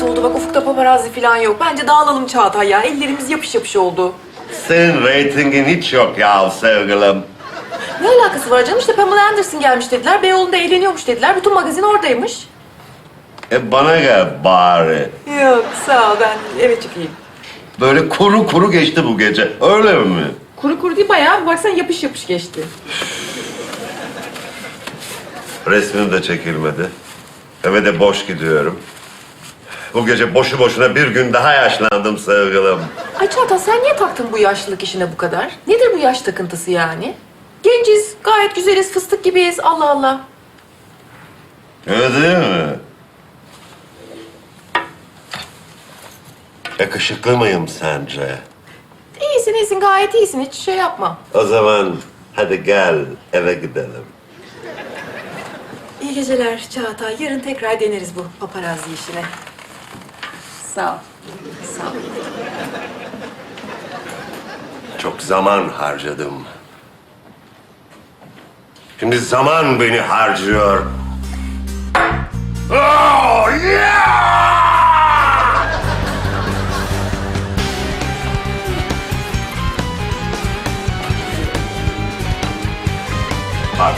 saat oldu bak ufukta paparazzi falan yok. Bence dağılalım Çağatay ya. Ellerimiz yapış yapış oldu. Senin reytingin hiç yok ya sevgilim. Ne alakası var canım? İşte Pamela Anderson gelmiş dediler. Beyoğlu'nda eğleniyormuş dediler. Bütün magazin oradaymış. E bana gel bari. Yok sağ ol ben eve çıkayım. Böyle kuru kuru geçti bu gece. Öyle mi? Kuru kuru değil bayağı. Baksana yapış yapış geçti. Resmim de çekilmedi. Eve de boş gidiyorum. Bu gece boşu boşuna bir gün daha yaşlandım sevgilim. Ay Çağatay sen niye taktın bu yaşlılık işine bu kadar? Nedir bu yaş takıntısı yani? Genciz, gayet güzeliz, fıstık gibiyiz. Allah Allah. Öyle değil mi? Yakışıklı mıyım sence? İyisin, iyisin, gayet iyisin. Hiç şey yapma. O zaman hadi gel eve gidelim. İyi geceler Çağatay. Yarın tekrar deneriz bu paparazzi işine. Sağ ol. Sağ ol. Çok zaman harcadım. Şimdi zaman beni harcıyor. Oh, yeah! Bak,